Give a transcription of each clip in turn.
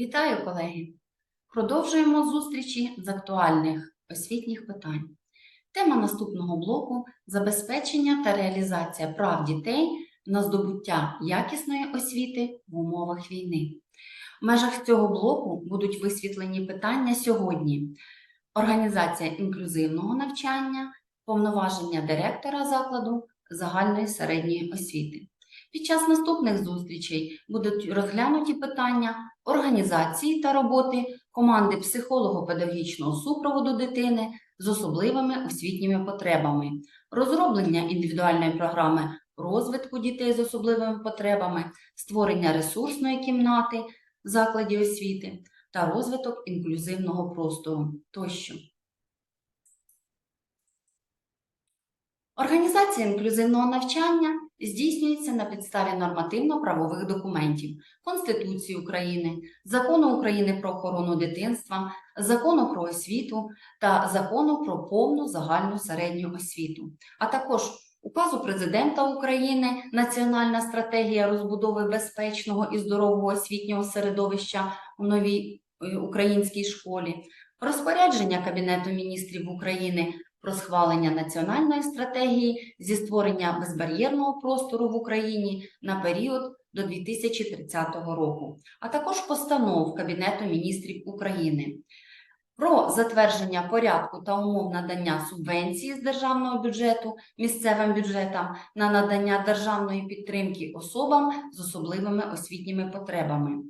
Вітаю, колеги! Продовжуємо зустрічі з актуальних освітніх питань. Тема наступного блоку забезпечення та реалізація прав дітей на здобуття якісної освіти в умовах війни. В межах цього блоку будуть висвітлені питання сьогодні: організація інклюзивного навчання, повноваження директора закладу загальної середньої освіти. Під час наступних зустрічей будуть розглянуті питання організації та роботи команди психолого-педагогічного супроводу дитини з особливими освітніми потребами, розроблення індивідуальної програми розвитку дітей з особливими потребами, створення ресурсної кімнати в закладі освіти та розвиток інклюзивного простору тощо. Організація інклюзивного навчання здійснюється на підставі нормативно-правових документів Конституції України, Закону України про охорону дитинства, Закону про освіту та Закону про повну загальну середню освіту, а також Указу Президента України Національна стратегія розбудови безпечного і здорового освітнього середовища у новій е, українській школі, розпорядження Кабінету міністрів України про схвалення національної стратегії зі створення безбар'єрного простору в Україні на період до 2030 року, а також постанов Кабінету міністрів України. Про затвердження порядку та умов надання субвенції з державного бюджету місцевим бюджетам на надання державної підтримки особам з особливими освітніми потребами,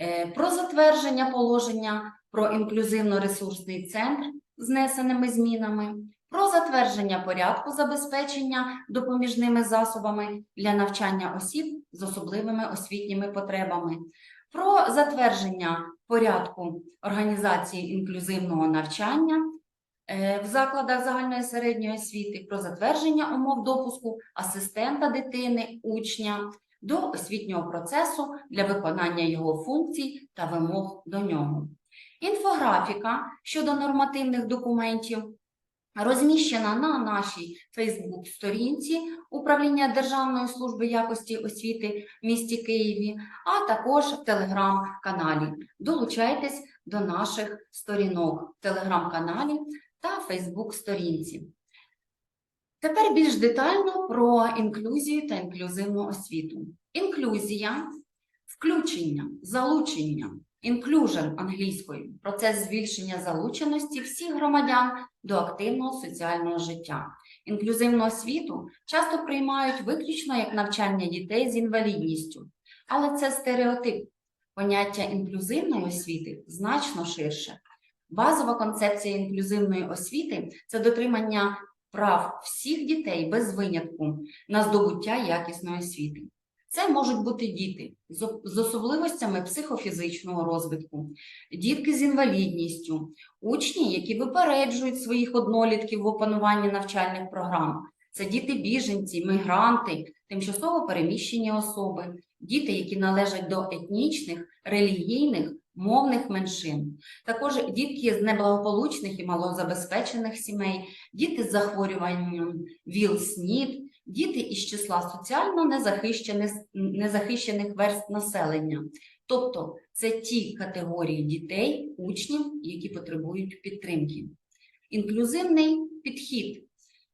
Е, про затвердження положення про інклюзивно-ресурсний центр з внесеними змінами, про затвердження порядку забезпечення допоміжними засобами для навчання осіб з особливими освітніми потребами, про затвердження порядку організації інклюзивного навчання е, в закладах загальної середньої освіти, про затвердження умов допуску асистента дитини, учня до освітнього процесу для виконання його функцій та вимог до нього. Інфографіка щодо нормативних документів розміщена на нашій Фейсбук-сторінці Управління Державної служби якості освіти в місті Києві, а також в телеграм-каналі. Долучайтесь до наших сторінок в телеграм-каналі та Фейсбук-сторінці. Тепер більш детально про інклюзію та інклюзивну освіту. Інклюзія включення, залучення, inclusion англійською процес збільшення залученості всіх громадян до активного соціального життя. Інклюзивну освіту часто приймають виключно як навчання дітей з інвалідністю, але це стереотип. Поняття інклюзивної освіти значно ширше. Базова концепція інклюзивної освіти це дотримання прав всіх дітей без винятку на здобуття якісної освіти. Це можуть бути діти з особливостями психофізичного розвитку, дітки з інвалідністю, учні, які випереджують своїх однолітків в опануванні навчальних програм. Це діти-біженці, мігранти, тимчасово переміщені особи, діти, які належать до етнічних, релігійних, мовних меншин, також дітки з неблагополучних і малозабезпечених сімей, діти з захворюванням ВІЛ-СНІД, діти із числа соціально незахищених, незахищених верств населення. Тобто це ті категорії дітей, учнів, які потребують підтримки. Інклюзивний підхід.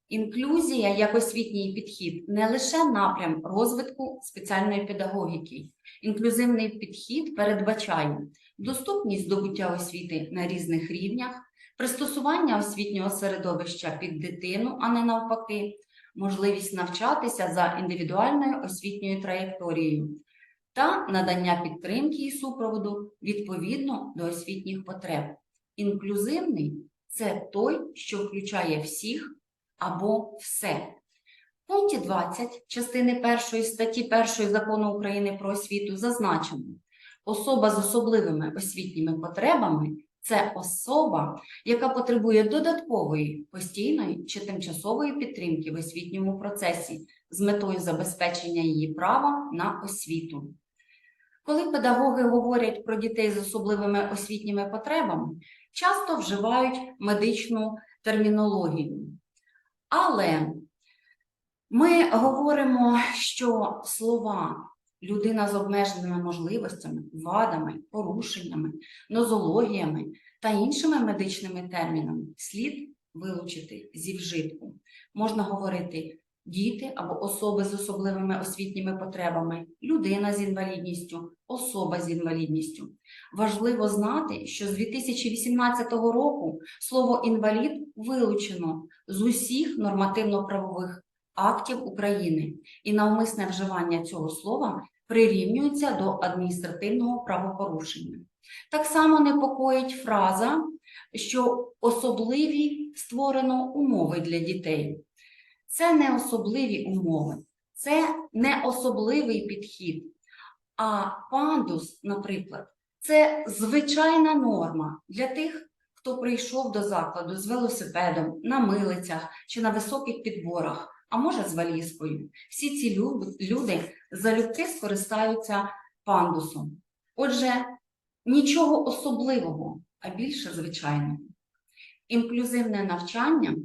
Інклюзія як освітній підхід не лише напрям розвитку спеціальної педагогіки. Інклюзивний підхід передбачає доступність здобуття освіти на різних рівнях, пристосування освітнього середовища під дитину, а не навпаки, можливість навчатися за індивідуальною освітньою траєкторією та надання підтримки і супроводу відповідно до освітніх потреб. Інклюзивний це той, що включає всіх або все. В пункті 20 частини 1 статті 1 Закону України про освіту зазначено, особа з особливими освітніми потребами це особа, яка потребує додаткової постійної чи тимчасової підтримки в освітньому процесі з метою забезпечення її права на освіту. Коли педагоги говорять про дітей з особливими освітніми потребами, часто вживають медичну термінологію. Але ми говоримо, що слова людина з обмеженими можливостями, вадами, порушеннями, нозологіями та іншими медичними термінами слід вилучити зі вжитку. Можна говорити діти або особи з особливими освітніми потребами, людина з інвалідністю, особа з інвалідністю. Важливо знати, що з 2018 року слово інвалід вилучено з усіх нормативно-правових актів України, і навмисне вживання цього слова прирівнюється до адміністративного правопорушення. Так само непокоїть фраза, що особливі створено умови для дітей. Це не особливі умови, це не особливий підхід. А пандус, наприклад, це звичайна норма для тих, хто прийшов до закладу з велосипедом, на милицях чи на високих підборах, а може з валізкою. Всі ці люди залюбки скористаються пандусом. Отже, нічого особливого, а більше звичайного. Інклюзивне навчання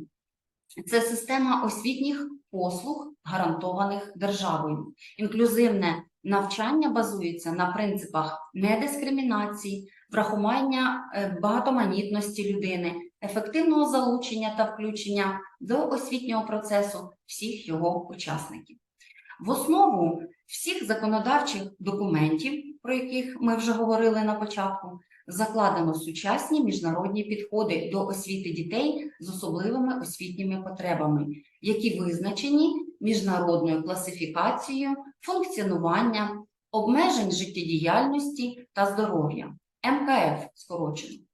це система освітніх послуг, гарантованих державою. Інклюзивне навчання базується на принципах недискримінації, врахування е, багатоманітності людини, ефективного залучення та включення до освітнього процесу всіх його учасників. В основу всіх законодавчих документів, про яких ми вже говорили на початку, закладено сучасні міжнародні підходи до освіти дітей з особливими освітніми потребами, які визначені міжнародною класифікацією функціонування, обмежень життєдіяльності та здоров'я МКФ скорочено.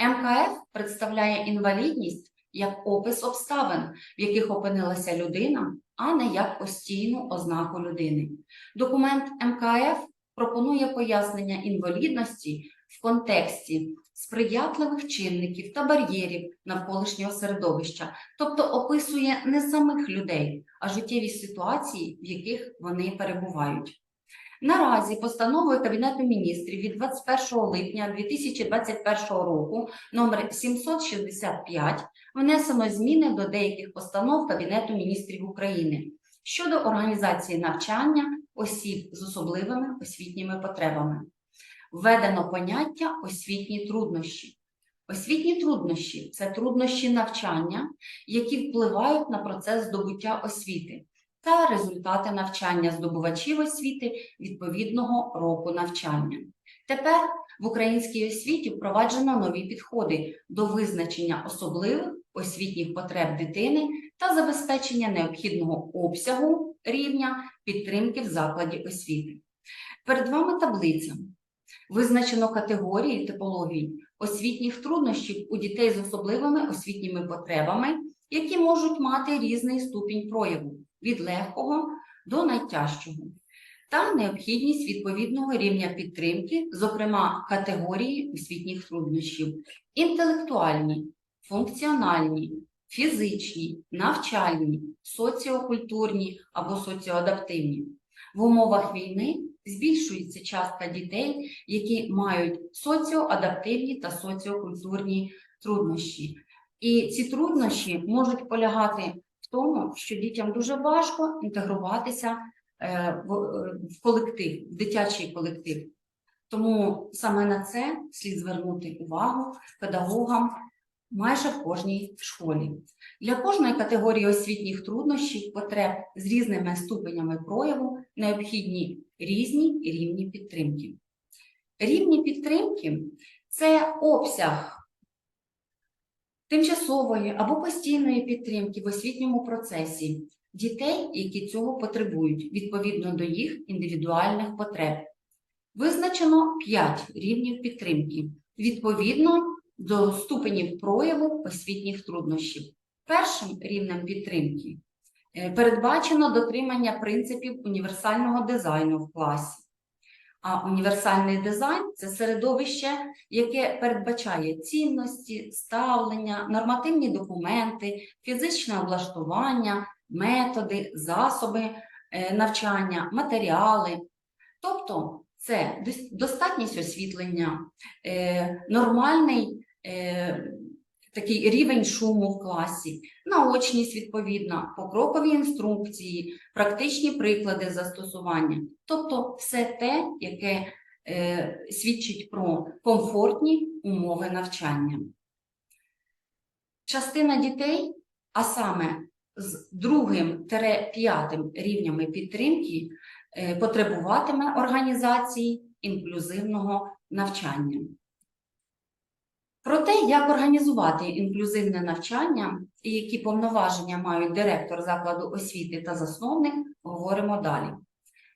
МКФ представляє інвалідність як опис обставин, в яких опинилася людина, а не як постійну ознаку людини. Документ МКФ пропонує пояснення інвалідності в контексті сприятливих чинників та бар'єрів навколишнього середовища, тобто описує не самих людей, а життєві ситуації, в яких вони перебувають. Наразі постановою Кабінету міністрів від 21 липня 2021 року номер 765 внесено зміни до деяких постанов Кабінету міністрів України щодо організації навчання осіб з особливими освітніми потребами. Введено поняття освітні труднощі. Освітні труднощі це труднощі навчання, які впливають на процес здобуття освіти та результати навчання здобувачів освіти відповідного року навчання. Тепер в українській освіті впроваджено нові підходи до визначення особливих освітніх потреб дитини та забезпечення необхідного обсягу рівня підтримки в закладі освіти. Перед вами таблиця. Визначено категорії типології освітніх труднощів у дітей з особливими освітніми потребами, які можуть мати різний ступінь прояву від легкого до найтяжчого, та необхідність відповідного рівня підтримки, зокрема категорії освітніх труднощів: інтелектуальні, функціональні, фізичні, навчальні, соціокультурні або соціоадаптивні. В умовах війни збільшується частка дітей, які мають соціоадаптивні та соціокультурні труднощі. І ці труднощі можуть полягати тому, що дітям дуже важко інтегруватися е, е, в колектив, в дитячий колектив. Тому саме на це слід звернути увагу педагогам майже в кожній школі. Для кожної категорії освітніх труднощів, потреб з різними ступенями прояву необхідні різні рівні підтримки. Рівні підтримки це обсяг тимчасової або постійної підтримки в освітньому процесі дітей, які цього потребують відповідно до їх індивідуальних потреб. Визначено 5 рівнів підтримки відповідно до ступенів прояву освітніх труднощів. Першим рівнем підтримки е, передбачено дотримання принципів універсального дизайну в класі. А універсальний дизайн це середовище, яке передбачає цінності, ставлення, нормативні документи, фізичне облаштування, методи, засоби е, навчання, матеріали. Тобто це достатність освітлення, е, нормальний е, такий рівень шуму в класі, наочність відповідна, покрокові інструкції, практичні приклади застосування, тобто все те, яке е, свідчить про комфортні умови навчання. Частина дітей, а саме з другим п'ятим рівнями підтримки, е, потребуватиме організації інклюзивного навчання. Про те, як організувати інклюзивне навчання і які повноваження мають директор закладу освіти та засновник, говоримо далі.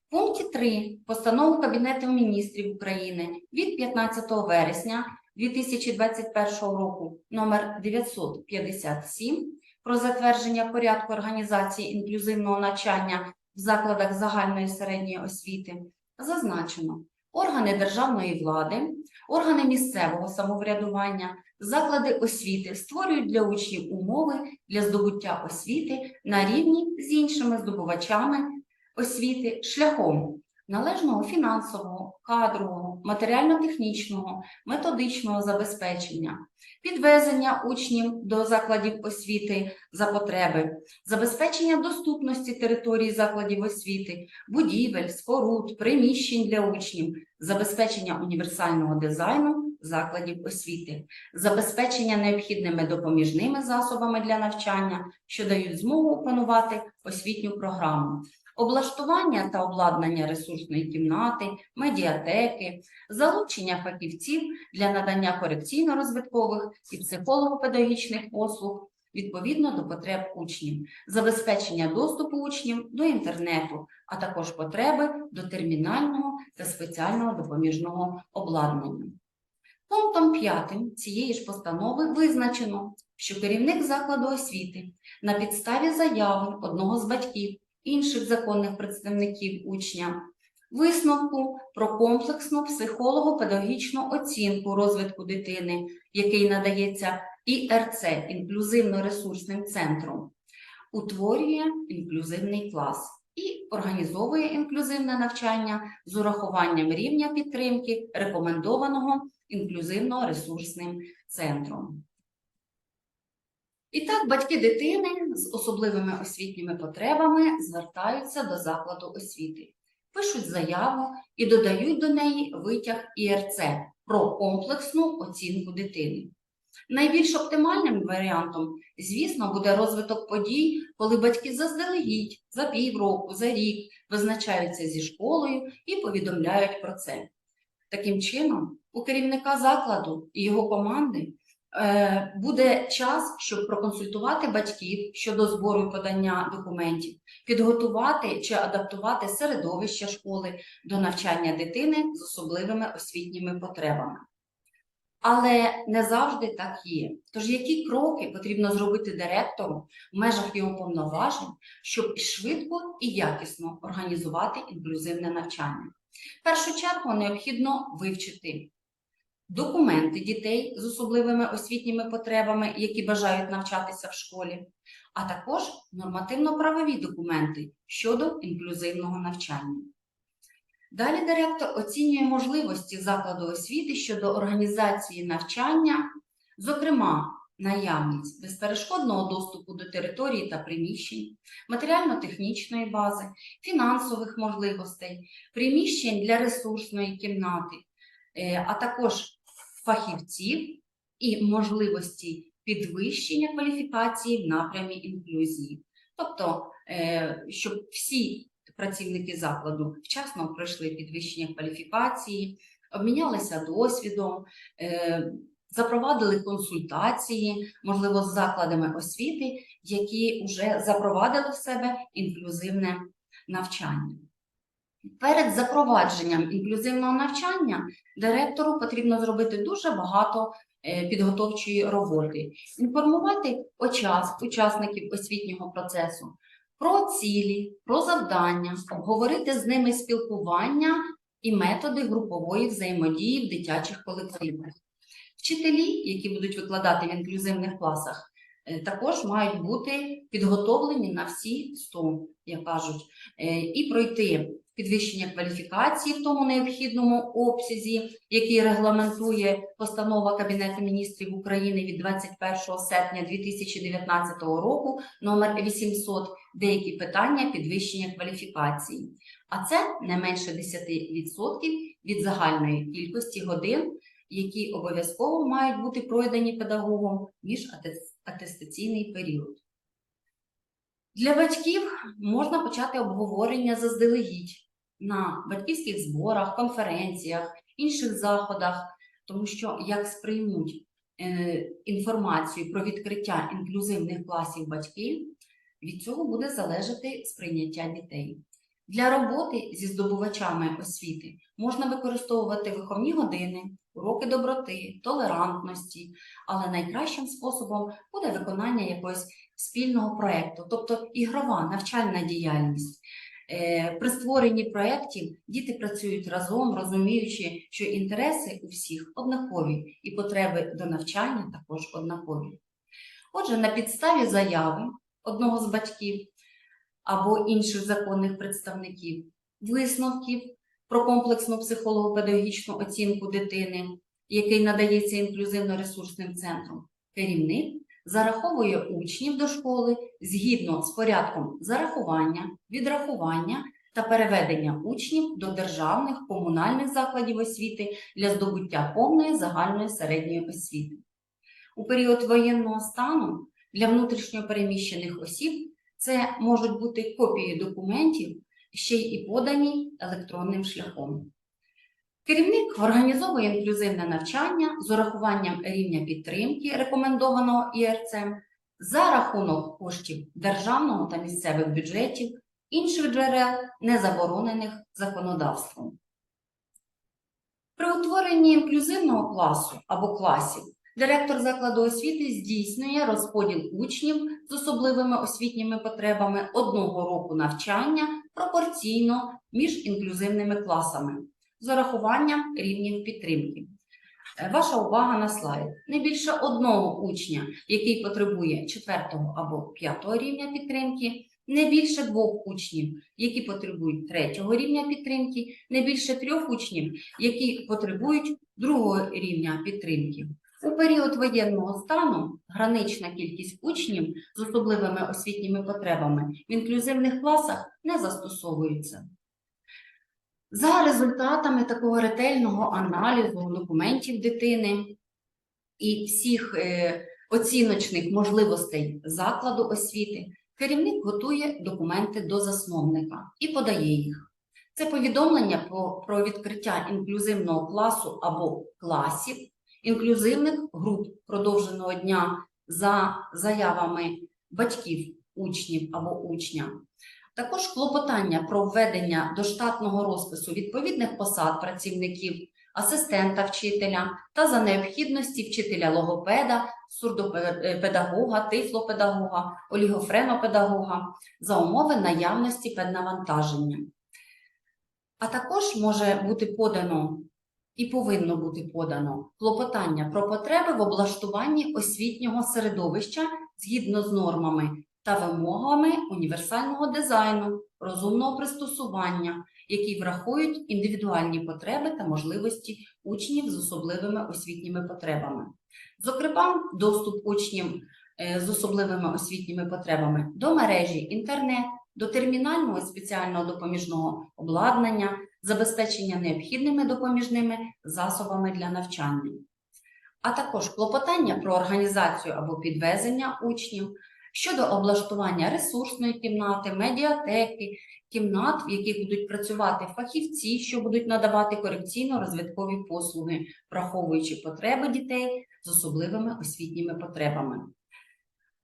В пункті 3 постанови Кабінету міністрів України від 15 вересня 2021 року номер 957 про затвердження порядку організації інклюзивного навчання в закладах загальної середньої освіти зазначено органи державної влади, органи місцевого самоврядування, заклади освіти створюють для учнів умови для здобуття освіти на рівні з іншими здобувачами освіти шляхом належного фінансового, кадрового, матеріально-технічного, методичного забезпечення, підвезення учнів до закладів освіти за потреби, забезпечення доступності території закладів освіти, будівель, споруд, приміщень для учнів, забезпечення універсального дизайну закладів освіти, забезпечення необхідними допоміжними засобами для навчання, що дають змогу опанувати освітню програму, облаштування та обладнання ресурсної кімнати, медіатеки, залучення фахівців для надання корекційно-розвиткових і психолого-педагогічних послуг відповідно до потреб учнів, забезпечення доступу учнів до інтернету, а також потреби до термінального та спеціального допоміжного обладнання. Пунктом 5 цієї ж постанови визначено, що керівник закладу освіти на підставі заяви одного з батьків інших законних представників учня, висновку про комплексну психолого-педагогічну оцінку розвитку дитини, який надається ІРЦ інклюзивно-ресурсним центром, утворює інклюзивний клас і організовує інклюзивне навчання з урахуванням рівня підтримки рекомендованого інклюзивно-ресурсним центром. І так, батьки дитини з особливими освітніми потребами звертаються до закладу освіти, пишуть заяву і додають до неї витяг ІРЦ про комплексну оцінку дитини. Найбільш оптимальним варіантом, звісно, буде розвиток подій, коли батьки заздалегідь за півроку, за рік визначаються зі школою і повідомляють про це. Таким чином, у керівника закладу і його команди буде час, щоб проконсультувати батьків щодо збору і подання документів, підготувати чи адаптувати середовище школи до навчання дитини з особливими освітніми потребами. Але не завжди так є. Тож які кроки потрібно зробити директору в межах його повноважень, щоб швидко і якісно організувати інклюзивне навчання? В першу чергу необхідно вивчити документи дітей з особливими освітніми потребами, які бажають навчатися в школі, а також нормативно-правові документи щодо інклюзивного навчання. Далі директор оцінює можливості закладу освіти щодо організації навчання, зокрема, наявність безперешкодного доступу до території та приміщень, матеріально-технічної бази, фінансових можливостей, приміщень для ресурсної кімнати, е, а також фахівців і можливості підвищення кваліфікації в напрямі інклюзії. Тобто, е, щоб всі працівники закладу вчасно пройшли підвищення кваліфікації, обмінялися досвідом, е, запровадили консультації, можливо, з закладами освіти, які вже запровадили в себе інклюзивне навчання. Перед запровадженням інклюзивного навчання директору потрібно зробити дуже багато е, підготовчої роботи, інформувати очас, учасників освітнього процесу про цілі, про завдання, обговорити з ними спілкування і методи групової взаємодії в дитячих колективах. Вчителі, які будуть викладати в інклюзивних класах, е, також мають бути підготовлені на всі 100, як кажуть, е, і пройти підвищення кваліфікації в тому необхідному обсязі, який регламентує постанова Кабінету міністрів України від 21 серпня 2019 року номер 800 деякі питання підвищення кваліфікації. А це не менше 10% від загальної кількості годин, які обов'язково мають бути пройдені педагогом між атес- атестаційний період. Для батьків можна почати обговорення заздалегідь на батьківських зборах, конференціях, інших заходах, тому що як сприймуть е, інформацію про відкриття інклюзивних класів батьки, від цього буде залежати сприйняття дітей. Для роботи зі здобувачами освіти можна використовувати виховні години, уроки доброти, толерантності, але найкращим способом буде виконання якогось спільного проєкту, тобто ігрова навчальна діяльність. Е, При створенні проєктів діти працюють разом, розуміючи, що інтереси у всіх однакові і потреби до навчання також однакові. Отже, на підставі заяви одного з батьків або інших законних представників, висновків про комплексну психолого-педагогічну оцінку дитини, який надається інклюзивно-ресурсним центром, керівник зараховує учнів до школи згідно з порядком зарахування, відрахування та переведення учнів до державних комунальних закладів освіти для здобуття повної загальної середньої освіти. У період воєнного стану для внутрішньо переміщених осіб це можуть бути копії документів, ще й подані електронним шляхом. Керівник організовує інклюзивне навчання з урахуванням рівня підтримки, рекомендованого ІРЦ, за рахунок коштів державного та місцевих бюджетів, інших джерел, не заборонених законодавством. При утворенні інклюзивного класу або класів директор закладу освіти здійснює розподіл учнів з особливими освітніми потребами одного року навчання пропорційно між інклюзивними класами з урахуванням рівнів підтримки. Е, Ваша увага на слайд. Не більше одного учня, який потребує 4 або 5 рівня підтримки, не більше двох учнів, які потребують 3 рівня підтримки, не більше трьох учнів, які потребують другого рівня підтримки. У період воєнного стану гранична кількість учнів з особливими освітніми потребами в інклюзивних класах не застосовується. За результатами такого ретельного аналізу документів дитини і всіх е, оціночних можливостей закладу освіти, керівник готує документи до засновника і подає їх. Це повідомлення про, про відкриття інклюзивного класу або класів, інклюзивних груп продовженого дня за заявами батьків учнів або учня. Також клопотання про введення до штатного розпису відповідних посад працівників, асистента вчителя та за необхідності вчителя логопеда, сурдопедагога, тифлопедагога, олігофренопедагога за умови наявності педнавантаження. А також може бути подано і повинно бути подано клопотання про потреби в облаштуванні освітнього середовища згідно з нормами та вимогами універсального дизайну, розумного пристосування, які врахують індивідуальні потреби та можливості учнів з особливими освітніми потребами. Зокрема, доступ учнів е, з особливими освітніми потребами до мережі інтернет, до термінального спеціального допоміжного обладнання, забезпечення необхідними допоміжними засобами для навчання, а також клопотання про організацію або підвезення учнів щодо облаштування ресурсної кімнати, медіатеки, кімнат, в яких будуть працювати фахівці, що будуть надавати корекційно-розвиткові послуги, враховуючи потреби дітей з особливими освітніми потребами.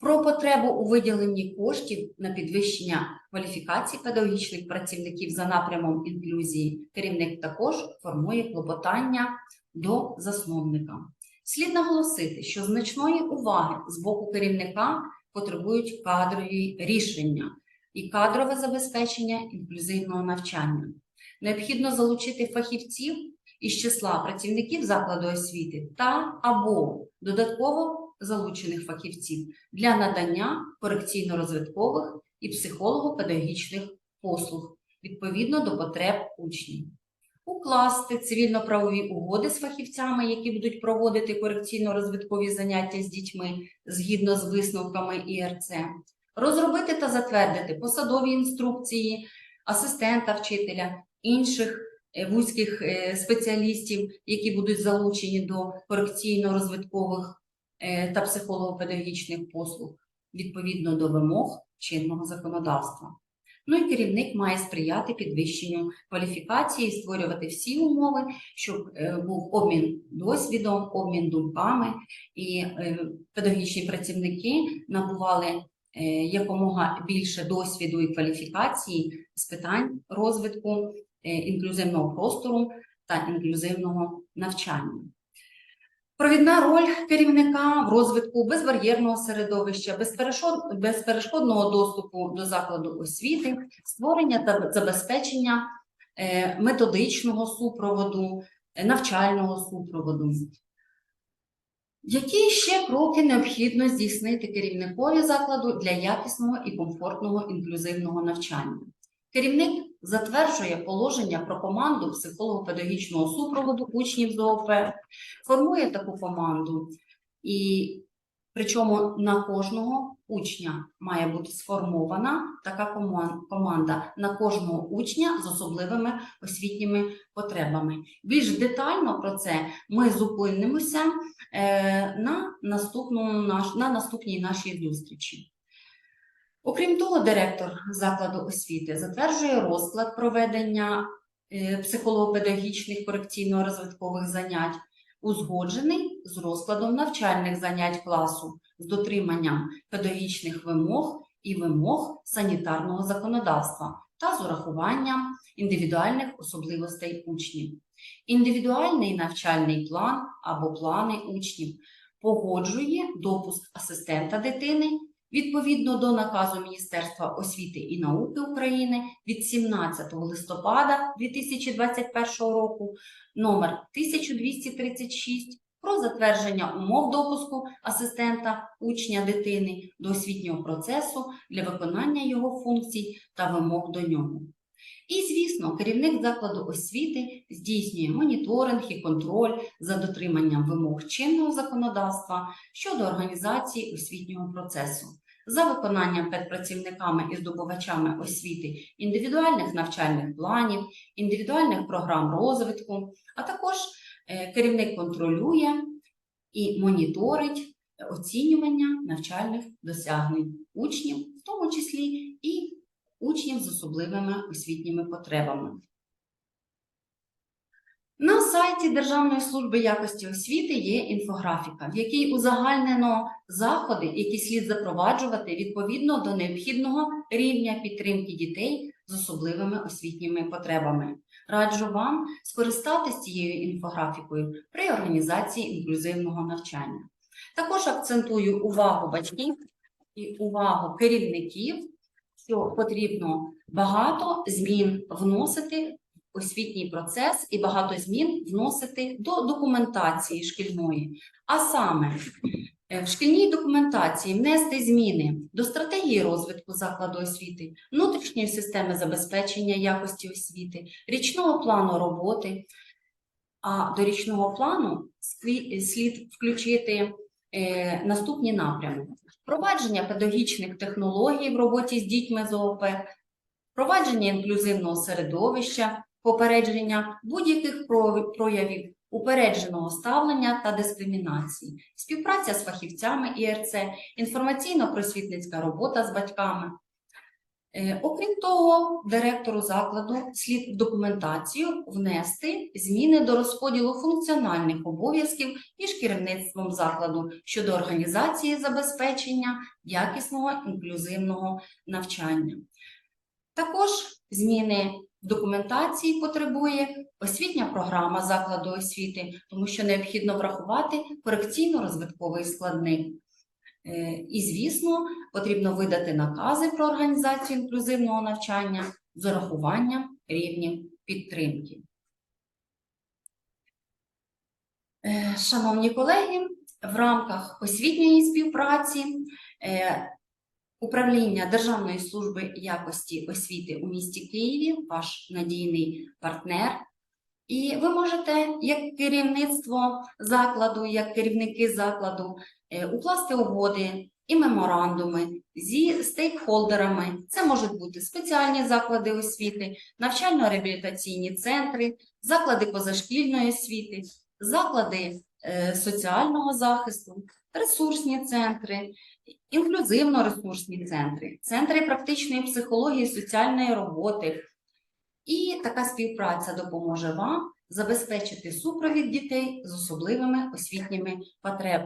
Про потребу у виділенні коштів на підвищення кваліфікації педагогічних працівників за напрямом інклюзії керівник також формує клопотання до засновника. Слід наголосити, що значної уваги з боку керівника потребують кадрові рішення і кадрове забезпечення інклюзивного навчання. Необхідно залучити фахівців із числа працівників закладу освіти та або додатково залучених фахівців для надання корекційно-розвиткових і психолого-педагогічних послуг, відповідно до потреб учнів. Укласти цивільно-правові угоди з фахівцями, які будуть проводити корекційно-розвиткові заняття з дітьми згідно з висновками ІРЦ, розробити та затвердити посадові інструкції асистента вчителя, інших е, вузьких е, спеціалістів, які будуть залучені до корекційно-розвиткових е, та психолого-педагогічних послуг відповідно до вимог чинного законодавства. Ну і керівник має сприяти підвищенню кваліфікації, створювати всі умови, щоб е, був обмін досвідом, обмін думками, і е, педагогічні працівники набували е, якомога більше досвіду і кваліфікації з питань розвитку інклюзивного простору та інклюзивного навчання. Провідна роль керівника в розвитку безбар'єрного середовища, безперешкодного доступу до закладу освіти, створення та забезпечення е, методичного супроводу, е, навчального супроводу. Які ще кроки необхідно здійснити керівникові закладу для якісного і комфортного інклюзивного навчання? Керівник затверджує положення про команду психолого-педагогічного супроводу учнів з ООП, формує таку команду, і причому на кожного учня має бути сформована така команда на кожного учня з особливими освітніми потребами. Більш детально про це ми зупинимося е, на, наступному на наступній нашій зустрічі. Окрім того, директор закладу освіти затверджує розклад проведення е, психолого-педагогічних корекційно-розвиткових занять, узгоджений з розкладом навчальних занять класу з дотриманням педагогічних вимог і вимог санітарного законодавства та з урахуванням індивідуальних особливостей учнів. Індивідуальний навчальний план або плани учнів погоджує допуск асистента дитини відповідно до наказу Міністерства освіти і науки України від 17 листопада 2021 року номер 1236 про затвердження умов допуску асистента учня дитини до освітнього процесу для виконання його функцій та вимог до нього. І, звісно, керівник закладу освіти здійснює моніторинг і контроль за дотриманням вимог чинного законодавства щодо організації освітнього процесу, за виконанням педпрацівниками і здобувачами освіти індивідуальних навчальних планів, індивідуальних програм розвитку, а також е, керівник контролює і моніторить оцінювання навчальних досягнень учнів, в тому числі і учнів з особливими освітніми потребами. На сайті Державної служби якості освіти є інфографіка, в якій узагальнено заходи, які слід запроваджувати відповідно до необхідного рівня підтримки дітей з особливими освітніми потребами. Раджу вам скористатися цією інфографікою при організації інклюзивного навчання. Також акцентую увагу батьків і увагу керівників, що потрібно багато змін вносити освітній процес і багато змін вносити до документації шкільної. А саме е, в шкільній документації внести зміни до стратегії розвитку закладу освіти, внутрішньої системи забезпечення якості освіти, річного плану роботи. А до річного плану слід- включити е, наступні напрями: впровадження педагогічних технологій в роботі з дітьми з ООП, впровадження інклюзивного середовища, попередження будь-яких проявів упередженого ставлення та дискримінації, співпраця з фахівцями ІРЦ, інформаційно-просвітницька робота з батьками. Е, Окрім того, директору закладу слід в документацію внести зміни до розподілу функціональних обов'язків між керівництвом закладу щодо організації забезпечення якісного інклюзивного навчання. Також зміни документації потребує освітня програма закладу освіти, тому що необхідно врахувати корекційно-розвитковий складник. Е, І, звісно, потрібно видати накази про організацію інклюзивного навчання з урахуванням рівнів підтримки. Е, Шановні колеги, в рамках освітньої співпраці е, Управління Державної служби якості освіти у місті Києві, ваш надійний партнер. І ви можете, як керівництво закладу, як керівники закладу, е, укласти угоди і меморандуми зі стейкхолдерами. Це можуть бути спеціальні заклади освіти, навчально-реабілітаційні центри, заклади позашкільної освіти, заклади е, соціального захисту, ресурсні центри, інклюзивно-ресурсні центри, центри практичної психології, соціальної роботи. І така співпраця допоможе вам забезпечити супровід дітей з особливими освітніми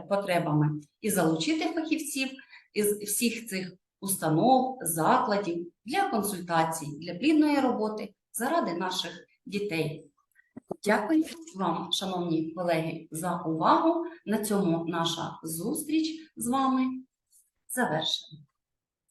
потребами і залучити фахівців із всіх цих установ, закладів для консультацій, для плідної роботи заради наших дітей. Дякую вам, шановні колеги, за увагу. На цьому наша зустріч з вами za werszem.